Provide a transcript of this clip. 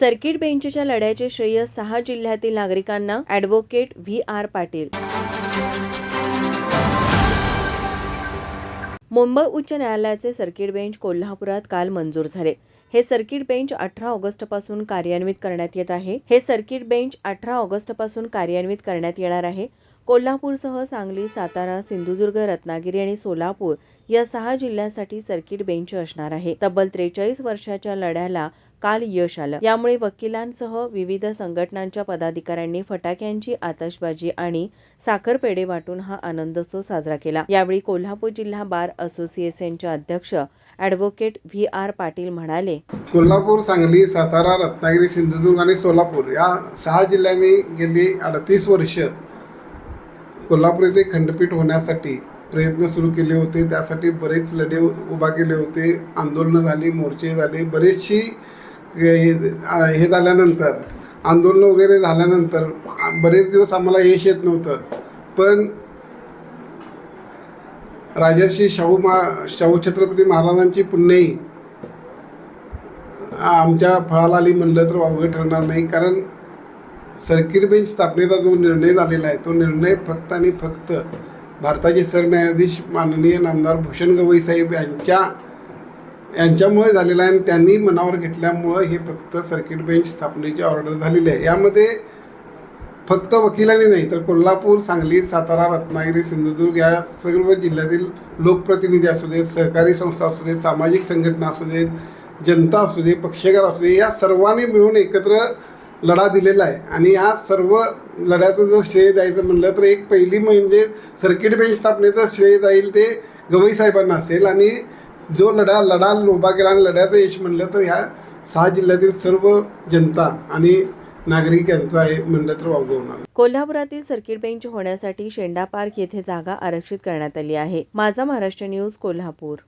Circuit बेंचच्या लढ्याचे श्रेय सहा जिल्ह्यातील नागरिकांना advocate V. R. Patil. Mumbai उच्च न्यायालयाचे सर्किट बेंच कोल्हापुरात काल मंजूर झाले. हे सर्किट बेंच अठरा ऑगस्टपासून कार्यान्वित करण्यात येत आहे. हे सर्किट बेंच अठरा ऑगस्टपासून कार्यान्वित करण्यात येणार आहे. कोल्हापूरसह सांगली सातारा सिंधुदुर्ग रत्नागिरी आणि सोलापूर या सहा जिल्ह्यासाठी सर्किट बेंच असणार आहे. तब्बल त्रेचाळीस वर्षाच्या लढ्याला काल यश आलं. यामुळे वकिलांसह विविध संघटनांच्या पदाधिकाऱ्यांनी फटाक्यांची आतषबाजी आणि साखर पेढे वाटून हा आनंदोत्सव साजरा केला. यावेळी कोल्हापूर जिल्हा बार असोसिएशनचे अध्यक्ष ॲडव्होकेट व्ही आर पाटील म्हणाले कोल्हापूर सांगली सातारा रत्नागिरी सिंधुदुर्ग आणि सोलापूर या सहा जिल्ह्यांनी गेली अडतीस वर्ष कोल्हापूर येथे खंडपीठ होण्यासाठी प्रयत्न सुरू केले होते. त्यासाठी बरेच लढे उभा केले होते. आंदोलनं झाली मोर्चे झाले. बरेचशी हे हे झाल्यानंतर आंदोलनं वगैरे झाल्यानंतर बरेच दिवस आम्हाला यश येत नव्हतं. पण राजर्षी शाहू मा शाहू छत्रपती महाराजांची पुण्याई आमच्या फळाला आली म्हणलं तर वावगं ठरणार नाही. कारण सर्किट बेंच स्थापनेचा जो निर्णय झालेला आहे तो निर्णय फक्त आणि फक्त भारताचे सरन्यायाधीश माननीय नामदार भूषण गवई साहेब यांच्या यांच्यामुळे झालेला आहे आणि त्यांनी मनावर घेतल्यामुळं हे फक्त सर्किट बेंच स्थापनेची ऑर्डर झालेली आहे. यामध्ये फक्त वकिलांनी नाही तर कोल्हापूर सांगली सातारा रत्नागिरी सिंधुदुर्ग या सर्व जिल्ह्यातील लोकप्रतिनिधी असू देत सहकारी संस्था असू देत सामाजिक संघटना असू देत जनता असू दे पक्षकार असू दे या सर्वांनी मिळून एकत्र लढा दिलेला आहे. आणि या सर्व लढ्याचं जर श्रेय द्यायचं म्हणलं तर एक पहिली म्हणजे सर्किट बेंच स्थापनेचं श्रेय जाईल ते गवई साहेबांना असेल. आणि जो लढा लढा उभा केला आणि लढ्याचं यश म्हणलं तर ह्या सहा जिल्ह्यातील सर्व जनता आणि नागरिक यांचं आहे म्हणलं तर वावगं होणार. कोल्हापुरातील सर्किट बेंच होण्यासाठी शेंडा पार्क येथे जागा आरक्षित करण्यात आली आहे. माझा महाराष्ट्र न्यूज कोल्हापूर.